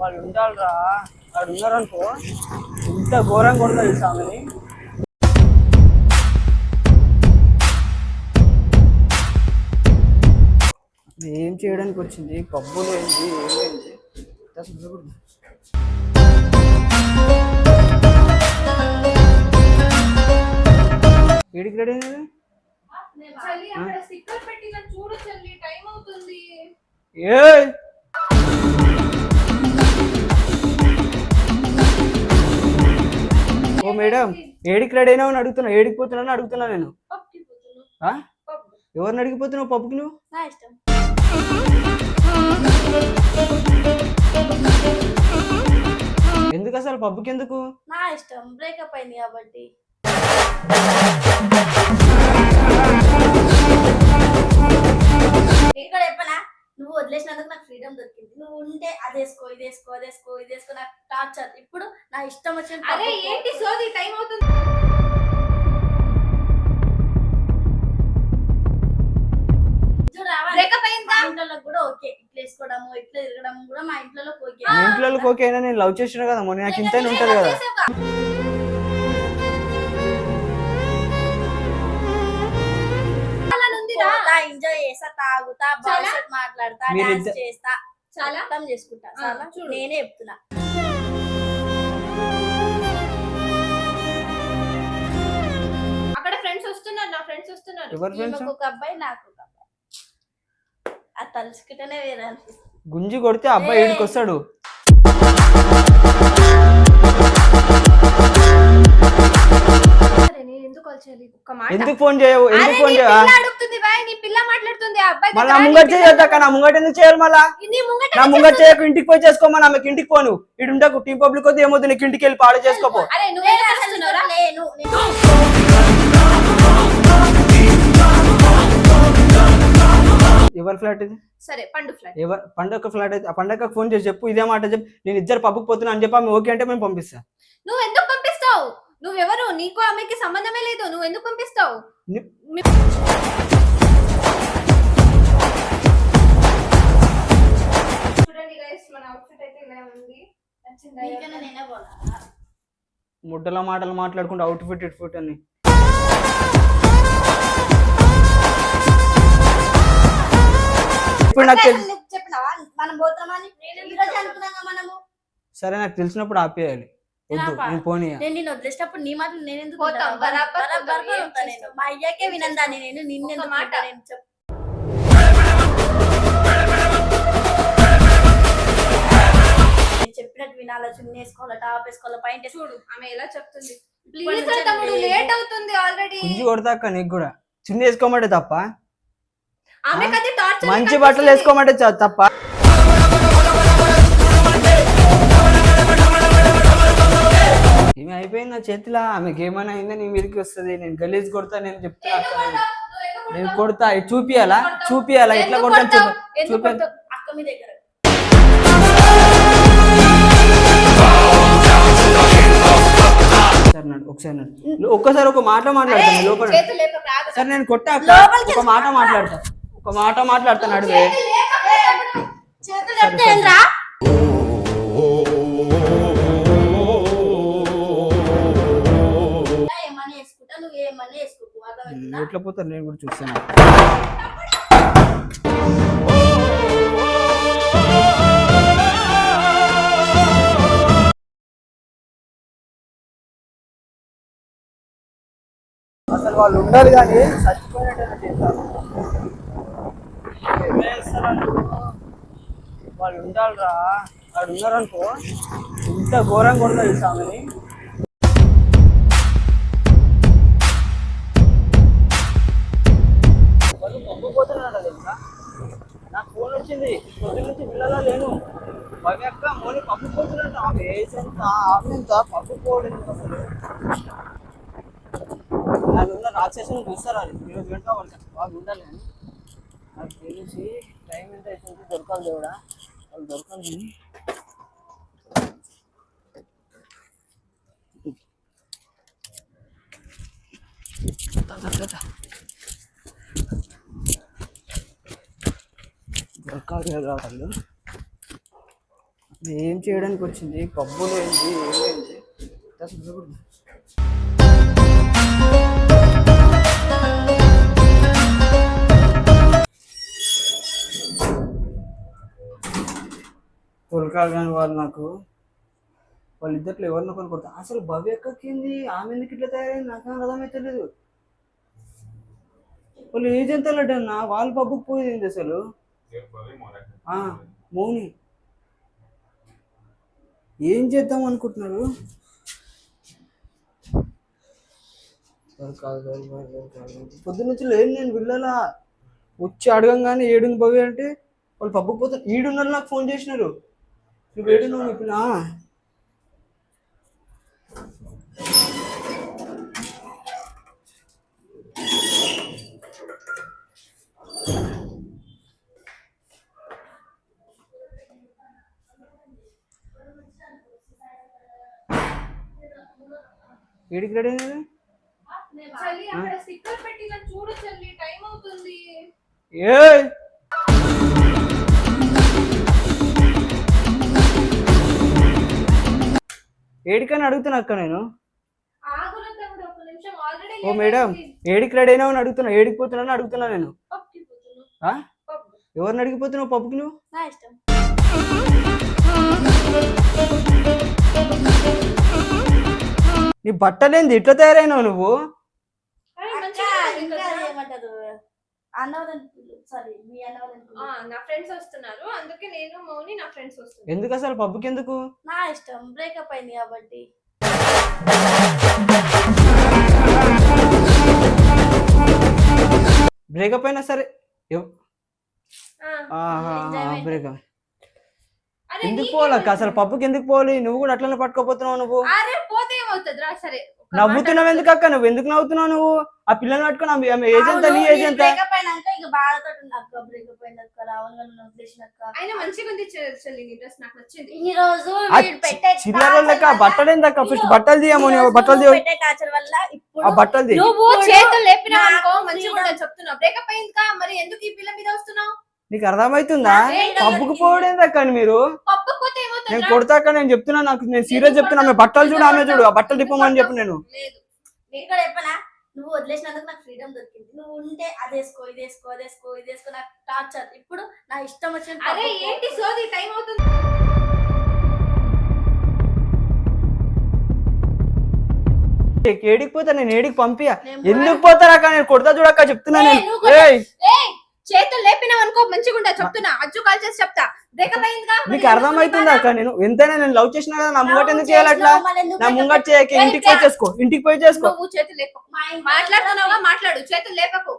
వాళ్ళు ఉండాలిరా. వాళ్ళు ఉన్నారనుకో ఇంత ఘోరంగా కూడా తెలుసా ఆమెని ఏం చేయడానికి వచ్చింది? పబ్బులు ఏంటి ఏమైంది అసలు ఏడికి రెడీ అయింది చల్లి చూడు టైం అవుతుంది. ఏయ్! ఓ మేడం ఏడికి రెడీ అయినావు అని అడుగుతున్నా. ఏడికి పోతున్నావు అడుగుతున్నా నేను. పోతున్నాను. ఎవరిని అడిగిపోతున్నావు పప్పుకి నువ్వు? ఎందుకు అసలు పప్పుకి ఎందుకు నా ఇష్టం. బ్రేకప్ అయింది కాబట్టి. ఇక్కడ చెప్పనా? నువ్వు వదిలేసినందుకు నాకు ఫ్రీడమ్ దొరికింది. నువ్వు ఉంటే అది వేసుకో ఇది వేసుకో అది వేసుకో ఇది వేసుకో నాకు టార్చర్ ఇప్పుడు నా ఇష్టం వచ్చిన అరే ఏంటి సోది? టైం అవుతుంది. కూడా ఓకే. ఇట్లా వేసుకోవడము ఇట్లా తిరగడం కూడా మా ఇంట్లో ఓకే. ఇంట్లో ఓకే అయినా నేను లవ్ చేసిన కదా మొన్న నాకు ఇంతైనా ఉంటది కదా. పోతా ఎంజాయ్ చేస్తా తాగుతా? బాయ్స్ మాట్లాడతా డాన్స్ చేస్తా చాలా? మొత్తం చేసుకుంటా ఆ, చాలా చూడు. నేనే చెప్తున్నా అక్కడ ఫ్రెండ్స్ వస్తున్నారు నా ఫ్రెండ్స్ వస్తున్నారు ఎవరు ఫ్రెండ్స్ ఈమెకు ఒక అబ్బాయి నాకు ఒక అబ్బాయి అది తలుచుకుంటేనే వేరే అనిపిస్తుంది గుంజి కొడితే అబ్బాయి ఏయ్. ఏడికి వస్తాడు నేను ఎందుకు కాల్ చేయాలి ఒక్క మాట. ఎందుకు ఫోన్ చేయవు? ఎందుకు ఫోన్ నీ చేయవా? పిల్ల అడుగుతుంది బాయ్ నీ పిల్ల మాట్లాడుతుంది ఆ అబ్బాయి మళ్ళీ నా దగ్గర, ముంగట్ నీ పిల్ల. చేయొద్దాక నా ముంగట ఎందుకు చేయాలి మళ్ళా? నీ ముంగట నా ముంగట్ చేయకు ఇంటికి పోయి చేసుకోమని ఆమెకి ఇంటికి పోను. ఇటు ఉంటే టీం పబ్లిక్ వద్దు ఏమొద్దు నీకు ఇంటికి వెళ్ళి పాడు చేసుకోపో. అరే నువ్వే నేను ఎవరి ఫ్లాట్ ఇది? సరే పండు ఫ్లాట్. ఎవరు పండగ ఫ్లాట్ అయితే పండగ ఫోన్ చేసి చెప్పు ఇదే మాట చెప్పు. నేను ఇద్దరు పబ్బుకి పోతున్నా అని చెప్పి ఆమె ఓకే అంటే మేము పంపిస్తా. నువ్వు ఎందుకు పంపిస్తావు? నువ్వెవరు? నీకు ఆమెకి సంబంధమే లేదు. నువ్వు ఎందుకు పంపిస్తావు? చూడండి గైస్ మన అవుట్ఫిట్ అయితే ఇలా ఉంది. నచ్చిందా నీకన్నా నేనే పోనా? ముడ్డల మాటలు మాట్లాడుకుంటూ అవుట్ ఫిట్ ఇట్ ఫిట్ అని ఇప్పుడు నాకు తెల్- చెప్పినావా? మనం అనుకున్నాగా మనము? సరే నాకు తెలిసినప్పుడు ఆపేయాలి. నేను పోనీ. నేను నిన్ను వదిలేసినప్పుడు నీ మాటలు నేను ఎందుకు? మా అయ్యాకే వినందాన్ని నేను నిన్ను మాట. నేను చెప్పు చెప్పినట్టు వినాలా? చున్నీ వేసుకోవాలా టాప్ వేసుకోవాలా పైన చూడు ఆమె ఎలా చెప్తుంది? ప్లీజ్ తమ్ముడు. లేట్ అవుతుంది ఆల్రెడీ. కుంజి కొడతాక నీకు కూడా. చున్నీ వేసుకోమంటే తప్ప? ఆమె కది టార్చర్ మంచి బట్టలు వేసుకోమంటే తప్ప? నా చేతిలో ఆమెకి ఏమైనా అయిందా? నీ మీదకి వస్తుంది. నేను గలీజ్ కొడతా నేను అక్క నేను. కొడతా చూపియాలా? చూపియాలా? ఎట్లా కొడతా చూపి దగ్గర. ఒకసారి ఒక్కసారి ఒక మాట మాట్లాడతాను లోపల. సరే నేను కొట్టా ఒక మాట మాట్లాడతా. ఒక మాట మాట్లాడతాను అడిగే ఎట్లా పోతారు? నేను కూడా చూస్తాను. అసలు వాళ్ళు ఉండాలి కానీ చచ్చిపోయినట్టు చేస్తారు. వాళ్ళు ఉండాలిరా. వాళ్ళు ఉన్నారనుకో ఇంత ఘోరంగా ఉండదు తెలుసా వచ్చింది. పొద్దున్న నుంచి పిల్లలా లేను భవ్య అక్క మోని పప్పు పోతుందంట ఆమె ఏజ్ ఎంత ఆమె ఎంత పంపిపోవడం ఎందుకు అసలు? నాకు ఉన్న రాక్షసుని చూస్తారా ఈరోజు గంట వాళ్ళకి? బాగా ఉండాలి కానీ నాకు తెలిసి టైం ఎంత అవుతుంది దొరకాలి దేవుడా? వాళ్ళు దొరకాలి కానీ దొరకాలి కదా వాళ్ళు ఏం చేయడానికి వచ్చింది? పబ్బులు ఏంటి ఏమైంది అసలు చూడు. కానీ వాళ్ళు నాకు వాళ్ళిద్దట్లో ఎవరినో కొన్ని అసలు భవ్య ఎక్కకింది ఆమె ఎందుకు ఇట్లా తయారైంది? నాకు అర్థమైతలేదు వాళ్ళు ఏజెంట్ అన్న వాళ్ళ పబ్బుకు పోయింది అసలు? మౌని. ఏం చేద్దాం అనుకుంటున్నారు? దొరకాలి, పొద్దున్న నుంచి లేదు నేను వెళ్ళాలా? వచ్చి అడగంగానే ఏడుంది భవ్య అంటే వాళ్ళు పబ్బుకి పోతారు ఈడున్నారు నాకు ఫోన్ చేసినారు. నువ్వు ఏడున్నావు నీ పిల్ల ఆ. ఏడికి రెడీ అయినారు? చల్లి అక్కడ స్టిక్కర్ పెట్టి నన్ను చూడు చల్లి టైం అవుతుంది. ఏయ్! ఏడికని అడుగుతున్నా అక్క నేను. ఆగుల తమ్ముడు ఒక నిమిషం ఆల్రెడీ ఓ మేడం ఏడికి రెడీ అయినావు అని అడుగుతున్నా ఏడికి పోతున్నాను అడుగుతున్నా నేను. ఆ? ఎవరిని అడిగిపోతున్నావు పప్పుకి నువ్వు? నా బట్టలేంది? ఇట్లా తయారైనావు నువ్వు? అక్క ఇంకా ఏమంటారు అన్నవరం సారీ మీ అన్నవరం నా ఫ్రెండ్స్ వస్తున్నారు. అందుకే నేను మౌని నా ఫ్రెండ్స్ వస్తున్నారు. ఎందుకు అసలు పప్పుకి ఎందుకు నా ఇష్టం. బ్రేకప్ అయింది కాబట్టి. బ్రేకప్ అయినా సరే. బ్రేకప్ ఎందుకు తెలుసు? అసలు పప్పుకి ఎందుకు పోవాలి? నువ్వు కూడా అట్లనే పట్టుకోపోతున్నావు నువ్వు. అరే పోతే సరే ఒక నవ్వుతున్నావు మాట ఎందుకు అక్క నువ్వు ఎందుకు నవ్వుతున్నావు నువ్వు? ఆ పిల్లని పట్టుకుని ఆమె- ఆమె ఏజెంట్ నీ ఏజెంట్ బ్రేకప్ అయినాక ఇక బాధతో ఉంది అక్క బ్రేకప్ అయినాక రావణ్ గారు నన్ను వదిలేసినాక. అయినా మంచిగా ఉంది చె- చెల్లి నీ డ్రెస్ నాకు నచ్చింది. ఇన్ని రోజు ఆ వీడు పెట్టే చిల్లర టార్చర్ లెక్క వల్ల- బట్టలు ఏందక్క? ఫస్ట్ బట్టలు తీయమో ఇన్ని నువ్వు రోజు బట్టలు నువ్వు తీయ పెట్టే టార్చర్ వల్ల ఇప్పుడు ఆ బట్టలు తీ నువ్వు ఇప్పుడు చేతులు అనుకో మంచిగా freedom- ఉండదు చెప్తున్నా బ్రేకప్ అయింది కా మరి ఎందుకు ఈ పిల్ల మీద వస్తున్నావు? నీకు అర్థమవుతుందా? పప్పుకు దొరికింది. పోవడేందక్క మీరు? నేను? కొడతాక నేను చెప్తున్నా నాకు నేను సీరియస్ చెప్తున్నా ఆమె బట్టలు చూడు ఆమె చూడు ఆ బట్టలు తిప్పమని చెప్పు నేను. నువ్వు వదిలేసినందుకు నాకు ఫ్రీడమ్ దొరికింది. నువ్వు ఉంటే అది వేసుకో ఇది వేసుకో అది వేసుకో ఇది వేసుకో నాకు టార్చర్ ఇప్పుడు నా ఇష్టం వచ్చిన అరే పబ్బుకు ఏంటి. సోది? టైం అవుతుంది. ఏడికి పోతా నేను ఏడికి పంపియా ఎందుకు పోతారక్క నేను కొడతా చూడక్క చెప్తున్నా నేను. చేతులు లేపినావు అనుకో మంచిగా ఉండదు చెప్తున్నా. అజ్జు కాల్ చేసి చెప్తా. నీకు అర్థమవుతుందా నీ అక్క? నేను ఎంతైనా నేను లవ్ చేసినా కదా నా ముంగట ఎందుకు చేయాలి అట్లా? చేసినావు, మళ్ళీ ఎందుకు నా ముంగట చేయక. ఇంటికి పోయి. చేసుకో. ఇంటికి పోయి? చేసుకో. నువ్వు చేతులు లేపకు. మాట్లాడుతున్నావుగా? మాట్లాడు. చేతులు లేపకు.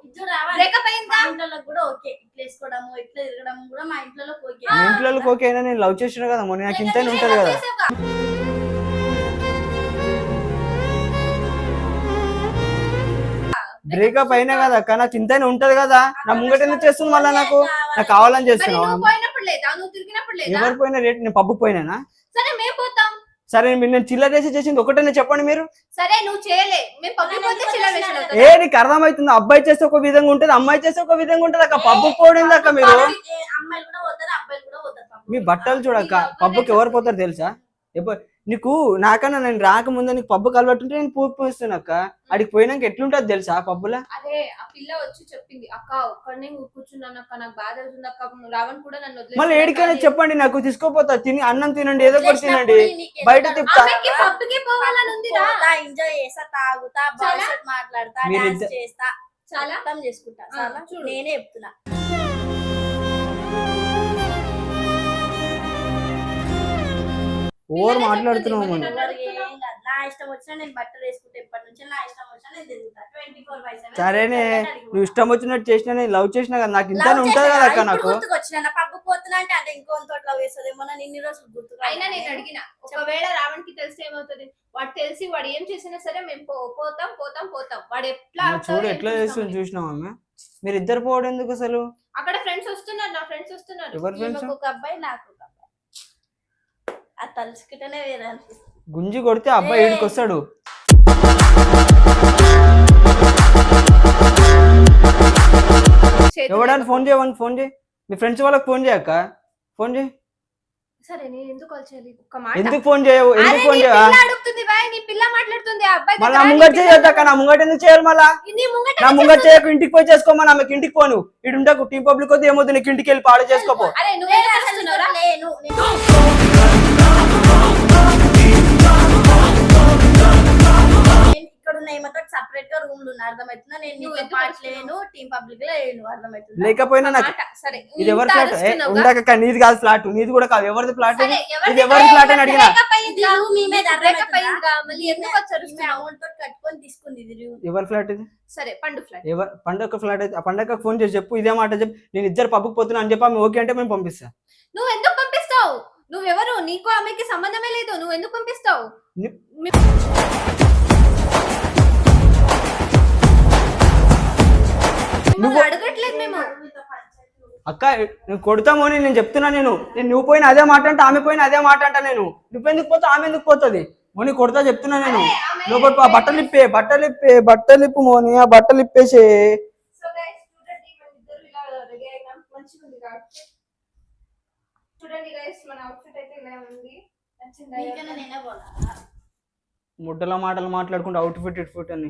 అయిందిగా ఇంట్లో కూడా ఓకే. ఇట్లా వేసుకోవడము ఇట్లా తిరగడం కూడా మా ఇంట్లో ఓకే. మీ ఇంట్లో ఓకే అయినా నేను లవ్ చేసిన కదా మొన్న నాకు ఇంతైనా ఉంటది కదా. బ్రేకప్ అయినా కదా అక్క నాకు ఇంతైనా ఉంటది కదా. నా ముంగట ఎందుకు చేస్తుంది మళ్ళీ నాకు? నాకు కావాలని చేస్తున్నావు నువ్వు పోయినప్పుడు లేదా? నువ్వు తిరిగినప్పుడు లేదా? ఎవరు పోయినా రేట్ నేను పబ్బు పోయినానా? సరే మేము పోతాం. సరే మీరు నేను చిల్లర వేసి చేసింది ఒకటేనే చెప్పండి మీరు? సరే నువ్వు చేయలే. మేము పబ్లిక్ పోతే చిల్లర ఏ నీకు అర్థమవుతుంది? అబ్బాయి చేస్తే ఒక విధంగా ఉంటది అమ్మాయి చేస్తే ఒక విధంగా ఉంటది అక్క. పబ్బు పోవడం అక్క మీరు? ఏ అమ్మాయిలు కూడా పోతారు అబ్బాయిలు కూడా పోతారు పాపం. మీ బట్టలు చూడక్క పబ్బుకి ఎవరు పోతారు తెలుసా? ఎప్పుడు నీకు నాకన్నా నేను రాకముందే నీకు పబ్బుకి అలవాటు ఉంటే నేను పూర్తి పోయిస్తాను అక్క. అడికి పోయినాక ఎట్లుంటది తెలుసా పబ్బులా? అరే ఆ పిల్ల వచ్చి చెప్పింది అక్క ఒక్కడనే కూర్చున్నాను అక్క నాకు బాధ అవుతుంది అక్క రావణ్ కూడా నన్ను వదిలేసి మళ్ళీ ఏడికైనా చెప్పండి నాకు తీసుకోపోతా తిని అన్నం తినండి ఏదో ఒకటి తినండి. బయట తిప్పుతా. ఆమెకి పబ్కి పోవాలని ఉందిరా. పోతా ఎంజాయ్ చేస్తా తాగుతా? బాయ్స్ మాట్లాడతా డాన్స్ చేస్తా చాలా? మొత్తం చేసుకుంటా చాలా. నేనే చెప్తున్నా. ఓవర్ మాట్లాడుతున్నావు మనం. నా ఇష్టం వచ్చినా నేను బట్టలు వేసుకుంటే ఇప్పటి నుంచి నా ఇష్టం వచ్చినా నేను తిరుగుతా ట్వంటీ ఫోర్ బై సెవెన్ సరేనే నువ్వు ఇష్టం వచ్చినట్టు చేసినా నేను లవ్ చేసినా కదా నాకు ఇంత ఉంటది కదా అక్క నాకు. గుర్తుకొచ్చిన నా పప్పు పోతున్నా అంటే అంటే ఇంకో తోటలో వేస్తుందేమో నేను ఇన్ని రోజులు గుర్తుకు అయినా నేను అడిగిన ఒకవేళ రావణ్కి తెలిస్తే ఏమవుతుంది? వాడు తెలిసి వాడు ఏం చేసినా సరే మేము పోతాం పోతాం పోతాం. వాడు ఎట్లా చూడు ఎట్లా చూస్తాం చేస్తుంది మేము. చూసినావు ఆమె? మీరు ఇద్దరు పోవడం ఎందుకు అసలు? అక్కడ ఫ్రెండ్స్ వస్తున్నారు నా ఫ్రెండ్స్ వస్తున్నారు. ఒక అబ్బాయి నాకు. ఆ తలుచుకుంటేనే వేరే అనిపిస్తుంది. గుంజి కొడితే అబ్బాయి ఏయ్. ఈడికి వస్తాడు చేతులు ఎవడని లేపకు. ఫోన్ చేయవని ఫోన్ చేయి. మీ ఫ్రెండ్స్ వాళ్ళకి ఫోన్ చేయక్క ఫోన్ చేయి. సరే నేను ఎందుకు కాల్ చేయాలి ఒక్క మాట. ఎందుకు ఫోన్ చేయవు? అరే, ఎందుకు నీ ఫోన్ చేయవా? పిల్ల అడుగుతుంది బాయ్ నీ పిల్ల మాట్లాడుతుంది ఆ అబ్బాయి మళ్ళీ నా దగ్గర ముంగట్ నీ నా ఎందుకు చేయాలి మళ్ళా? పిల్ల- నీ ముంగట నా ముంగట్ చేయకు ఇంటికి పోయి చేసుకోమని ఆమెకి ఇంటికి పోను. ఇటు టీం పబ్లిక్ వద్దు ఏమొద్దు నీకు ఇంటికి వెళ్ళి పాడు చేసుకోపో అరే నువ్వు నేను అసలు చేస్తున్నావురా? లేను నేను సపరేట్గా అర్థమవుతుందా? నేను నీతో టీం పబ్లిక్లో లేను. అర్థమవుతుందా? లేకపోయినా నాకు సరే ఇది ఎవరి ఫ్లాట్? ఉండక నీది కాదు ఫ్లాట్ నీది కూడా కాదు. ఎవరిది ఫ్లాట్ ఇది ఎవరి ఫ్లాట్ అని అడిగినా. ఎవరి ఫ్లాట్ ఇది? సరే పండు ఫ్లాట్ ఎవరు పండగ ఫ్లాట్ అయితే పండగ ఫోన్ చేసి చెప్పు ఇదే మాట చెప్పు నేను ఇద్దరు పబ్బుకి పోతున్నా అని చెప్పి ఆమె ఓకే అంటే మేము పంపిస్తా. నువ్వు ఎందుకు పంపిస్తావు? నువ్వెవరు? నీకు ఆమెకి సంబంధమే లేదు. నువ్వు ఎందుకు పంపిస్తావు? నువ్వు- అడగట్లేదు మేము. అక్క నేను కొడతాము నేను చెప్తున్నా నేను. నేను నువ్వు పోయిన అదే మాట అంటే ఆమె పోయిన అదే మాట అంట నేను. నువ్వెందుకు పోతావు? ఆమె ఎందుకు పోతుంది? మోని కొడతా చెప్తున్నా నేను. లోపల బట్టలు ఇప్పే బట్టలు ఇప్పే బట్టలు ఇప్పు మోని ఆ బట్టలు ఇప్పేసే So guys, చూడండి మన ఇద్దరు ఇలా రెడీ అయినాం మంచిగా ఉంది కాబట్టి చూడండి గైస్ మన అవుట్ఫిట్ అయితే ఇలా ఉంది. నచ్చిందా? నీకన్నా నేనే పోనా? ముడ్డల మాటలు మాట్లాడుకుంటూ అవుట్ ఫిట్ ఇట్ ఫిట్ అని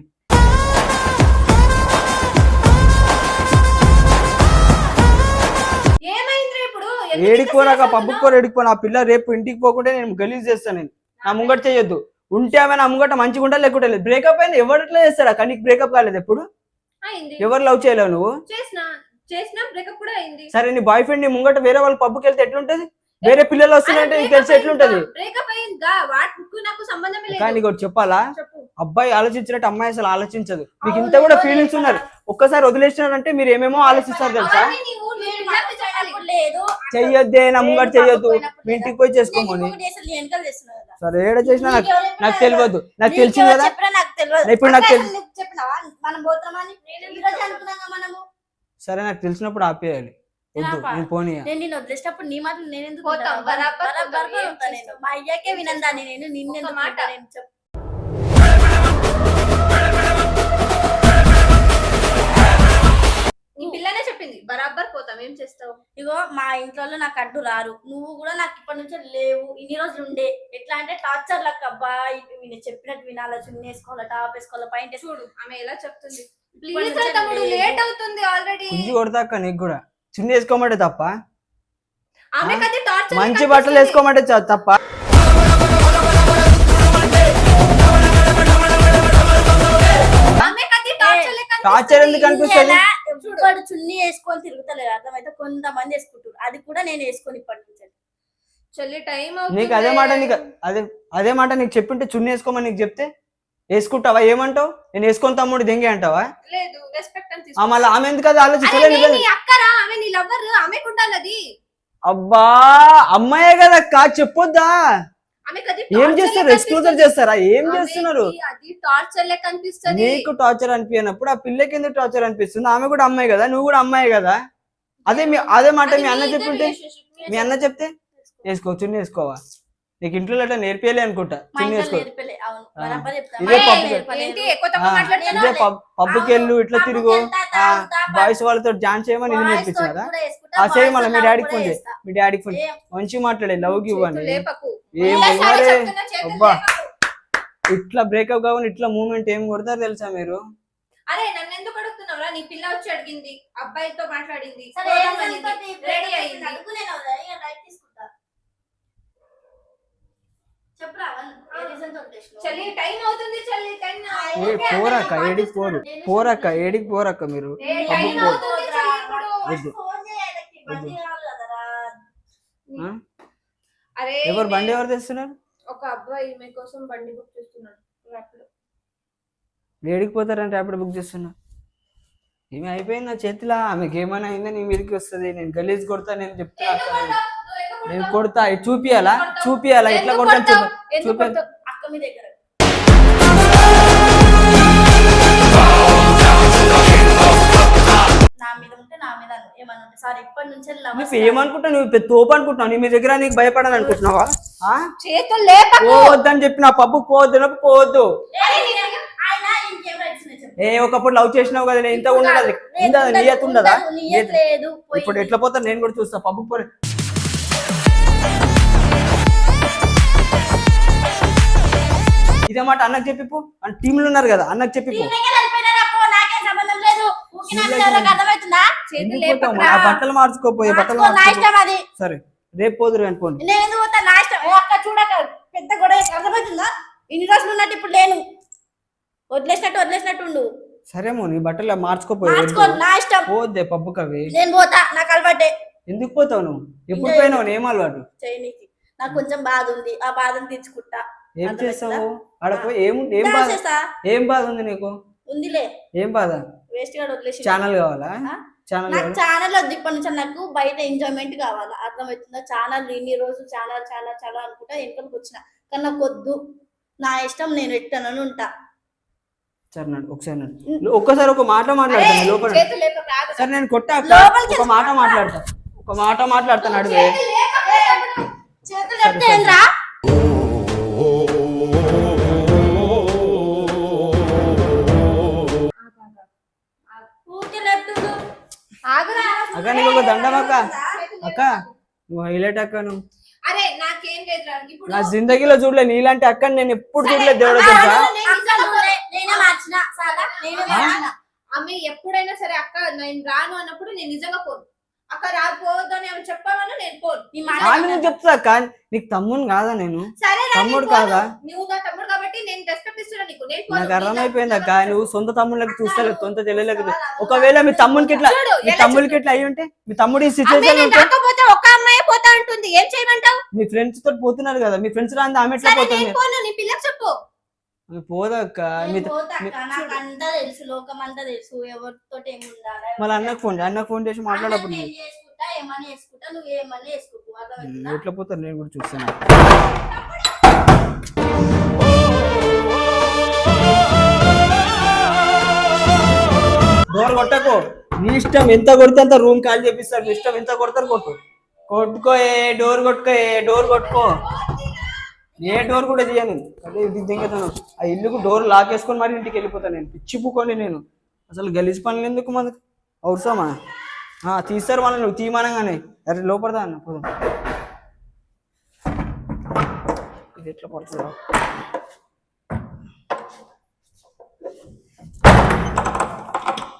ఏమైంది ఇప్పుడు? ఎందుకు ఏడికి ఇంత పోరాక serious పబ్బుకి? పోరు ఏడికి పోను ఆ పిల్ల రేపు ఇంటికి పోకుంటే నేను గలీజ్ చేస్తాను నేను. నా ముంగట చేయొద్దు. ఉంటే ఆమె నా ముంగట మంచిగా ఉంటా లేకుంటే లేదు. బ్రేకప్ అయింది. ఎవరిట్లా చేస్తాడు అక్క నీకు బ్రేకప్ కాలేదు ఎప్పుడు? ఎవరు లవ్ చేయలేవు నువ్వు? చేసిన చేసిన బ్రేకప్ కూడా అయింది. సరే నీ బాయ్ ఫ్రెండ్ నీ ముంగట వేరే వాళ్ళ పబ్బుకి వెళ్తే ఎట్లుంటది? వేరే పిల్లలు వస్తున్నాయంటే నీకు తెలిసి ఎట్లుంటది? బ్రేకప్ అయిందిగా వాటికి నాకు సంబంధమే లేదు. కానీ నీకు ఒకటి చెప్పాలా? చెప్పు. అబ్బాయి ఆలోచించినట్టు అమ్మాయి అసలు ఆలోచించదు. మీకు ఇంత కూడా ఫీలింగ్స్ ఉన్నారు. ఒక్కసారి వదిలేసినారంటే మీరు ఏమేమో ఆలోచిస్తారు తెలుసా? చెయ్యొద్దే నా ముంగట చెయ్యొద్దు. మీ ఇంటికి పోయి చేసుకోమని. సరే ఏడ చేసినా నాకు తెలియదు. నాకు నీకు తెలిసింది కదా? చెప్పినా నాకు తెలియదు. ఇప్పుడు నాకు అక్క, సరే నాకు తెలిసినప్పుడు ఆపేయాలి. వద్దు. నేను పోనీ నేను నిన్ను వదిలేసినప్పుడు నీ మాటలు నేను ఎందుకు పోతాం, వినాలా? బరాబర్ బరాబర్ పోతాం, ఏం పోతా నేను. చేస్తాం? మా అయ్యాకే వినందాన్ని నేను నిన్ను ఒక్క ఎందుకు మాట. వింటా నేను చెప్పు. నీ పిల్లనే చెప్పింది బరాబర్ పోతాం ఏం చేస్తావు? ఇగో మా ఇంట్లో నాకు అడ్డు రారు. నువ్వు కూడా నాకు ఇప్పటి నుంచి లేవు. ఇన్ని రోజులు ఉండే. ఎట్లా అంటే టార్చర్ లెక్క. అబ్బా ఇది వీళ్ళు చెప్పినట్టు వినాలా? చున్నీ వేసుకోవాలా టాప్ వేసుకోవాలా పైన చూడు ఆమె ఎలా చెప్తుంది? ప్లీజ్ తమ్ముడు. లేట్ అవుతుంది ఆల్రెడీ కుంజి కొడతాక నీకు కూడా. చున్నీ వేసుకోమంటే తప్ప. టార్చర్ మంచి బట్టలు వేసుకోమంటే చ- తప్ప. ఆమెకి అది టార్చర్ లెక్క టార్చర్ ఎందుకు అనిపిస్తుంది? ఇప్పుడు చున్నీ వేసుకొని తిరుగుతలేదు అర్థమైతే కొంతమంది వేసుకుంటారు. అది కూడా నేను వేసుకొని ఇప్పటి నుంచి చెల్లి టైం నీకు అదే మాట నీకు అదే అదే మాట నీకు చెప్పింటే చున్నీ వేసుకోమని నీకు చెప్తే వేసుకుంటావా? ఏమంటావు? నేను వేసుకొని తమ్ముడు దెంగే అంటావా? లేదు రెస్పెక్ట్ అని ఆ తీసుకో. మళ్ళీ ఆమె ఎందుకు అది అరే ఆలోచించలేదు నేను నీ అక్కరా? ఆమె నీ లవ్వర్ ఆమెకు ఉండాలి అది. అబ్బా అమ్మాయే కదక్క చెప్పొద్దా? ఆమెకి అది ఏం torture చేస్తారు? ఎక్స్క్లూజర్. చేస్తారా? ఏం ఆమెకి చేస్తున్నారు? అది టార్చర్ నీకు టార్చర్ అనిపించినప్పుడు ఆ పిల్లకి ఎందుకు టార్చర్ అనిపిస్తుంది? ఆమె కూడా అమ్మాయి కదా? నువ్వు కూడా అమ్మాయి కదా? అదే మీ అదే మాట అది మీ అన్న ఇద్దరి చెప్పుంటే relationship. మీ అన్న చెప్తే? వేసుకో చున్నీ వేసుకోవా? నీకు ఇంట్లో అట్లా నేర్పియలే అనుకుంటా. చున్నీ ఇదే మా పప్పు. ఇంట్లో నేర్పలేదు. ఏంటి? ఎక్కువ తక్కువ ఆ, మాట్లాడుతున్నావు? ఇదే పబ్ పబ్కి వెళ్ళు ఇట్లా పబ్బుకి తిరుగు. బాయ్స్ వాళ్ళతో డాన్స్ చేయమని నేను వేసుకుంటా, ఆ సేమ్ మళ్ళీ మీ డాడీకి కూడా ఫోన్ చేయి. మీ డాడీకి ఫోన్? మంచి మాట్లాడే లవ్కి చేతులు ఇవ్వండి. లేపకు. ఏం ఇంకోసారి బొమ్మరే చెప్తున్నా, చేతులు అబ్బా. ఇట్లా బ్రేకప్ కావాలి ఇట్లా మూమెంట్ ఏం కొడతారు తెలుసా మీరు? అరే నన్ను ఎందుకు అడుగుతున్నావురా? నీ పిల్ల వచ్చి అడిగింది అబ్బాయితో మాట్లాడింది రెడీ అయింది. వద్దు. ఫోన్ చేయడానికి బండి కావాలి కదరా. ఆ? అరే ఎవరు బండి ఎవరు తెస్తున్నారు? ఒక అబ్బాయి ఈమె కోసం బండి బుక్ చేస్తున్నాడు. ఏడికి పోతారంటే అప్పుడు బుక్ చేస్తున్నా. ఈమె అయిపోయింది నా చేతిలో? ఆమెకి ఏమైనా అయిందా నీ మీదకి వస్తుంది? నేను గలీజ్ కొడతా నేను చెప్తా నేను? కొడతా చూపియాలా? చూపియాలా? ఎట్లా కొడతావ్? చూపి? అక్క మీ దగ్గర. lovers నువ్వు తోపు అనుకుంటున్నావు. నీ మీ దగ్గర నీకు భయపడని అనుకుంటున్నావా? పోవద్దని చెప్పి నా పబ్బు పోవద్దు పోవద్దు. ఏ, ఒకప్పుడు లవ్ చేసినావు కదా ఇంత ఉండదు. ఇంత నియత్ ఉండదా? ఇప్పుడు. ఎట్లా పోతా నేను కూడా చూస్తా. పబ్బు పోయి ఇదే మాట అన్నకు చెప్పిపో అంటే టీంలు ఉన్నారు కదా అన్నకు చెప్పిపో బట్టలు మార్చుకోపోయి బట్టలు సరే రేపు పోదురు అనుకోండి. పెద్ద గొడవ అర్థమవుతుందా? ఇన్ని రోజులు ఉన్నట్టు ఇప్పుడు లేను. వదిలేసినట్టు వదిలేసినట్టు ఉండు. సరేమో నీ బట్టలు మార్చుకోపోయి పోద్దే పబ్బుకి అవి నేను పోతా నాకు అలవాటే. ఎందుకు పోతావు నువ్వు? ఎప్పుడు పోయినావు? ఏం అలవాటు? నాకు కొంచెం బాధ ఉంది. ఆ బాధను తీర్చుకుంటా. ఏం? చేస్తావు? ఆడ పోయి ఏం ఏం బాధ? ఏం బాధ ఉంది నీకు? ఉందిలే. ఏం బాధ? వేస్ట్గా వదిలేసి ఛానల్ కావాలా? ఛానల్ నాకు ఛానల్ వద్దు ఇప్పటి నుంచి నాకు బయట ఎంజాయ్మెంట్ కావాలా? అర్థమవుతుందా? ఛానల్ ఇన్ని రోజులు ఛానల్ ఛానల్ ఛానల్ అనుకుంటా వెనుకలకు వచ్చిన. కానీ నాకు వద్దు. నా ఇష్టం నేను ఎట్టానని ఉంటా. సరే నడు ఒకసారి నడు. నువ్వు ఒక్కసారి ఒక మాట మాట్లాడతాను లోపల. సరే నేను కొట్టా ఒక మాట మాట్లాడతా. ఒక మాట మాట్లాడతాను అడిగే నువ్వు హైలైట్ అక్క నువ్వు అరే నాకేం లేదురా ఇప్పుడు నా జిందగీలో చూడలే నీలాంటి అక్క నేను ఎప్పుడు చూడలేదు దేవుడు తెలుసా? నేను. నేనే మార్చిన సాదా? నేనే మార్చిన. ఆమె ఎప్పుడైనా సరే అక్క నేను రాను అన్నప్పుడు నేను నిజంగా పోను. అక్క రాకపోవద్దు అని ఆమె చెప్పామన్నా నేను పోను. నీ మాట నువ్వు చెప్తా అక్క నీకు తమ్ముని కాదా నేను? సరే రా, తమ్ముడు నేను పోను. కాదా? నువ్వు నా తమ్ముడు కాబట్టి నేను రెస్పెక్ట్ ఇస్తున్నా నీకు నేను పోను. నాకు అర్థమైపోయింది అక్క. నువ్వు సొంత తమ్ముళ్ళకి చూస్తలేదు సొంత చాలా ఒకవేళ మీ తమ్మునికి ఇట్లా చూడు, మీ ఎలా తమ్ముడికి ఇట్లా అయి ఉంటే మీ తమ్ముడు ఈ అమ్మే, సిచ్యువేషన్ నేను ఉంటే రాకపోతే ఒక అమ్మాయి పోతా అంటుంది. ఏం చేయమంటావు? మీ ఫ్రెండ్స్ తోటి పోతున్నారు కదా మీ ఫ్రెండ్స్ రాంది ఆమె ఎట్లా సరే పోతుంది? నేను పోను నీ పిల్లకి చెప్పు. ఆమె పోదక్క మీ నేను పోతా అక్క, నాకు అంతా తెలుసు లోకం అంతా తెలుసు. ఎవరితో ఏమి ఉండాలి మళ్ళీ అన్నకు ఫోన్ చేయి. అన్నకు ఫోన్ చేసి మాట్లాడప్పుడు నేను చేసుకుంటా ఏమని చేసుకుంటా నువ్వు ఏమని చేసుకుంటూ అర్థమవుతుందా? ఎట్లా పోతారు నేను కూడా చూస్తాను డోర్ కొట్టకు. నీ ఇష్టం ఎంత కొడితే అంత రూమ్ ఖాళీ చేపిస్తారు. నీ ఇష్టం ఎంత కొడతారు కొట్టు. కొట్టుకో ఏ డోర్ కొట్టుకో ఏ డోర్ కొట్టుకో. ఏ డోర్ కూడా చేయను అదే ఇది దింగతాను ఆ ఇల్లుకు డోర్ లాక్ వేసుకొని మరి ఇంటికి వెళ్ళిపోతాను నేను. పిచ్చి నేను. అసలు గలీజ్ పనులు ఎందుకు మనకు? అవసరమా? ఆ, తీస్తారు వాళ్ళని నువ్వు తీయమనగానే. అరే లోపడదా అన్న పోదాం. ఇది ఎట్లా పడుతుందా?